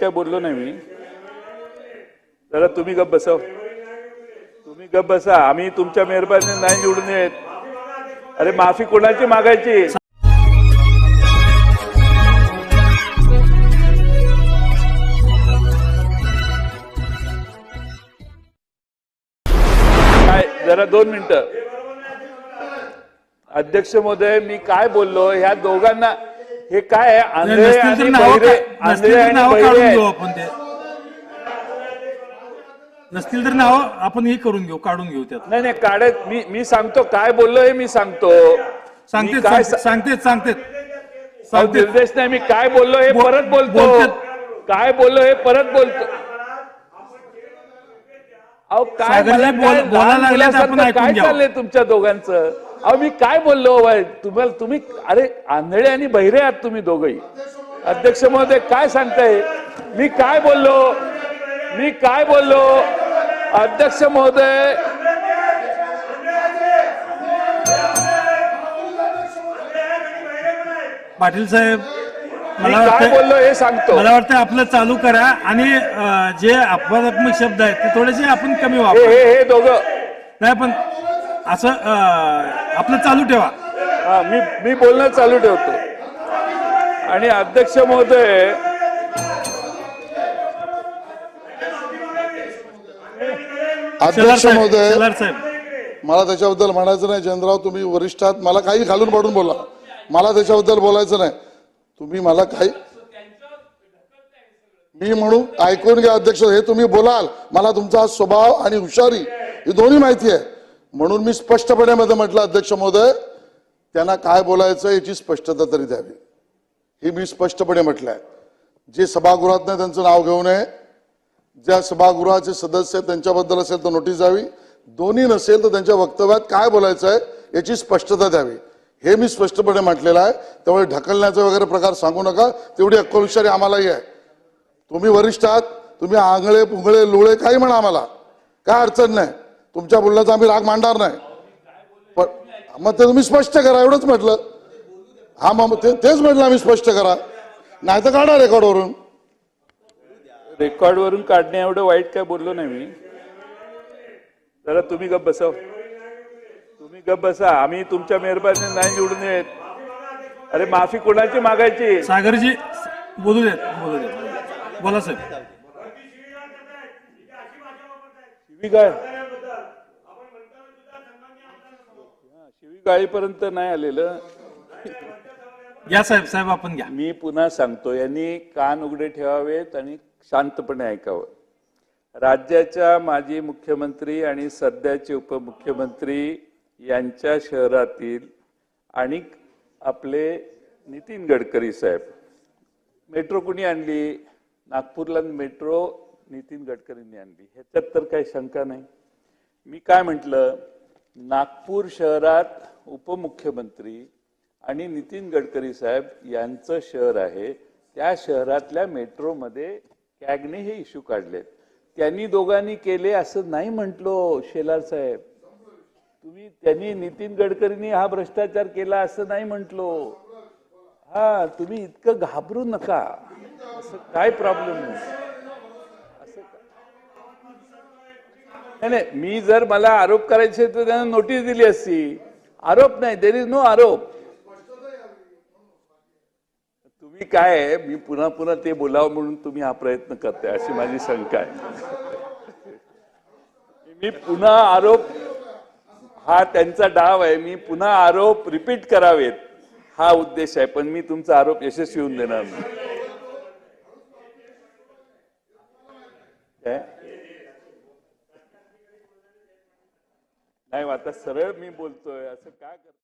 काय बोललो नाही मी. जरा तुम्ही गप बसाव. तुम्ही गप बसा. आम्ही तुमच्या मेहरबानी नाही निवडून येत. अरे माफी कोणाची मागायची? काय जरा दोन मिनिटं. अध्यक्ष महोदय मी काय बोललो? ह्या दोघांना हे काय? आंधळे आणि बहिरे आंधळे आणि बहिरे काढून आहेत. घेऊ आपण ते नसतील तर नावं आपण हे करून घेऊ त्यात नाही नाही काढत मी मी सांगतो काय बोललो हे मी सांगतो सांगतेत मी काय सांगतेत अहो, सांगतेत निर्देश नाही मी काय बोललो हे बोल- परत बोलतो बोलतेत. काय बोललो हे परत बोलतो अहो काय सागरजी, मला बोल- काय बोलायला लहान आपण मुलासारखं ऐकून काय घ्यावं. चाललंय तुमच्या दोघांचं अहो मी काय बोललो बाय तुम्हाला तुम्ही अरे आंधळे आणि बहिरे आहात तुम्ही दोघही. अध्यक्ष महोदय काय सांगताय? मी काय बोललो? मी काय बोललो? अध्यक्ष महोदय पाटील साहेब मला काय वाटतं बोललो हे सांगतो. मला वाटतं आपलं चालू करा आणि जे अपवादात्मक शब्द आहेत ते थोडेसे आपण कमी वापरू हे हे दोघं. नाही पण असं आपलं चालू ठेवा. हा मी मी बोलणं चालू ठेवतो. आणि अध्यक्ष महोदय अध्यक्ष महोदय शेलार साहेब. मला त्याच्याबद्दल म्हणायचं नाही जयंतराव तुम्ही वरिष्ठ आहात. मला काही घालून पाडून बोला. मला त्याच्याबद्दल बोलायचं नाही. तुम्ही मला काही मी म्हणून ऐकून घ्या अध्यक्ष हे तुम्ही बोलाल. मला तुमचा स्वभाव आणि हुशारी ही दोन्ही माहिती आहे. म्हणून मी स्पष्टपणे मध्ये म्हटलं अध्यक्ष महोदय त्यांना काय बोलायचं याची स्पष्टता तरी द्यावी. हे मी स्पष्टपणे म्हटलंय. जे सभागृहात नाही त्यांचं नाव घेऊ नये ज्या सभागृहाचे सदस्य त्यांच्याबद्दल असेल तर नोटीस द्यावी. दोन्ही नसेल तर त्यांच्या वक्तव्यात काय बोलायचं आहे याची स्पष्टता द्यावी. हे मी स्पष्टपणे म्हटलेलं आहे. त्यामुळे ढकलण्याचा वगैरे प्रकार सांगू नका. तेवढी अक्कलहुशारी आम्हालाही आहे. तुम्ही वरिष्ठ आहात तुम्ही आंगळे पुंगळे लोळे काही म्हणा आम्हाला. काय अडचण नाही. तुमच्या बोलण्याचा आम्ही राग मांडणार नाही. पण मग ते तुम्ही स्पष्ट करा एवढंच म्हटलं. हा मग ते- तेच म्हटलं आम्ही स्पष्ट करा. नाही तर काढा रेकॉर्डवरून. रेकॉर्ड वरून काढण्या एवढं वाईट काय बोललो नाही मी. जरा तुम्ही गप बसाव तुम्ही गप बसा. आम्ही तुमच्या मेहरबानी नाही निवडून येत अरे माफी कोणाची मागायची? सागरजी बोलू देत बोलू देत. बोला साहेब. शिवीगाळ शिवीगाळीपर्यंत नाही आलेलं. घ्या साहेब साहेब आपण घ्या. मी पुन्हा सांगतो यांनी कान उघडे ठेवावेत आणि शांतपणे ऐकावं. राज्याच्या माजी मुख्यमंत्री आणि सध्याचे उपमुख्यमंत्री यांच्या शहरातील आणि आपले नितीन गडकरी साहेब. मेट्रो कुणी आणली? नागपूरला मेट्रो नितीन गडकरींनी आणली. ह्याच्यात तर काही शंका नाही. मी काय म्हटलं? नागपूर शहरात उपमुख्यमंत्री आणि नितीन गडकरी साहेब यांचं शहर आहे. त्या शहरातल्या मेट्रोमध्ये कॅगने हे इश्यू काढलेत. त्यांनी दोघांनी केले असं नाही म्हटलो शेलार साहेब. तुम्ही त्यांनी नितीन गडकरींनी हा भ्रष्टाचार केला असं नाही म्हटलो. हा तुम्ही इतकं घाबरू नका. असं काय प्रॉब्लेम नाही असं का- नाही नाही मी जर मला आरोप करायचे तर त्यांना नोटीस दिली असती. आरोप नाही देर इज नो आरोप. तुम्ही काय मी पुन्हा पुन्हा ते बोलावं म्हणून तुम्ही हा प्रयत्न करताय अशी माझी शंका आहे. मी पुन्हा आरोप हा त्यांचा डाव आहे. मी पुन्हा आरोप रिपीट करावेत. हा उद्देश आहे पण मी तुमचा आरोप यशस्वी होऊन देणार नाही. नाही आता सरळ मी बोलतोय असं काय कर